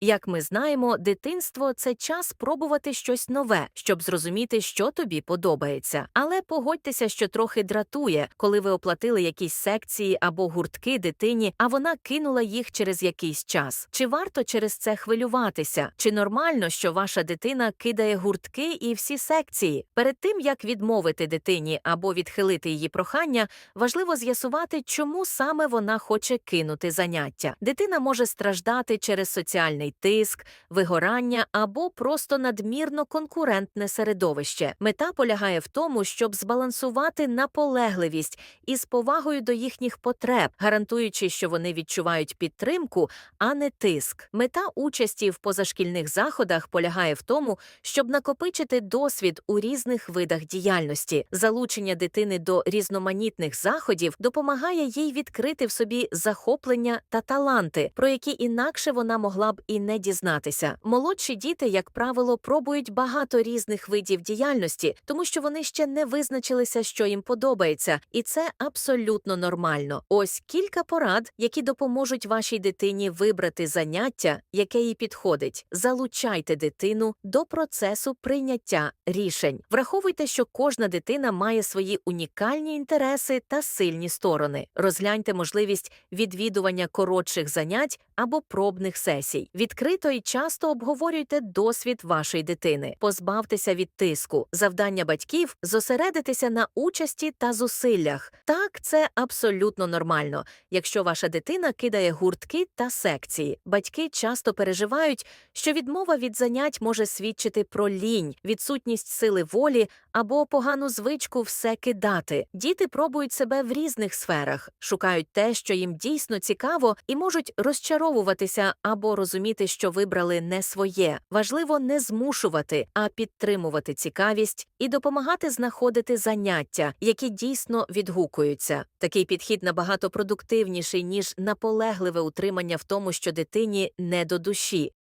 Як ми знаємо, дитинство це час пробувати щось нове, щоб зрозуміти, що тобі подобається. Але погодьтеся, що трохи дратує, коли ви оплатили якісь секції або гуртки дитині, а вона кинула їх через якийсь час. Чи варто через це хвилюватися? Чи нормально, що ваша дитина кидає гуртки і всі секції? Перед тим як відмовити дитині або відхилити її прохання, важливо з'ясувати, чому саме вона хоче кинути заняття. Дитина може страждати через соціальний тиск, вигорання або просто надмірно конкурентне середовище. Мета полягає в тому, щоб збалансувати наполегливість із повагою до їхніх потреб, гарантуючи, що вони відчувають підтримку, а не тиск. Мета участі в позашкільних заходах полягає в тому, щоб накопичити досвід у різних видах діяльності. Залучення дитини до різноманітних заходів допомагає їй відкрити в собі захоплення та таланти, про які інакше вона могла б і не дізнатися. Молодші діти, як правило, пробують багато різних видів діяльності, тому що вони ще не визначилися, що їм подобається, і це абсолютно нормально. Ось кілька порад, які допоможуть вашій дитині вибрати заняття, яке їй підходить. Залучайте дитину до процесу прийняття рішень. Враховуйте, що кожна дитина має свої унікальні інтереси та сильні сторони. Розгляньте можливість відвідування коротших занять або пробних сесій. Відкрито і часто обговорюйте досвід вашої дитини. Позбавтеся від тиску. Завдання батьків зосередитися на участі та зусиллях. Так, це абсолютно нормально. Якщо ваша дитина кидає гуртки та секції, батьки часто переживають, що відмова від занять може свідчити про лінь, відсутність сили волі або погану звичку все кидати. Діти пробують себе в різних сферах, шукають те, що їм дійсно цікаво, і можуть розчаровуватися або розуміти, що вибрали не своє. Важливо не змушувати, а підтримувати цікавість і допомагати знаходити заняття, які дійсно відгукуються. Такий підхід набагато продуктивніший ніж наполегливе утримання в тому, що дитині не до душі.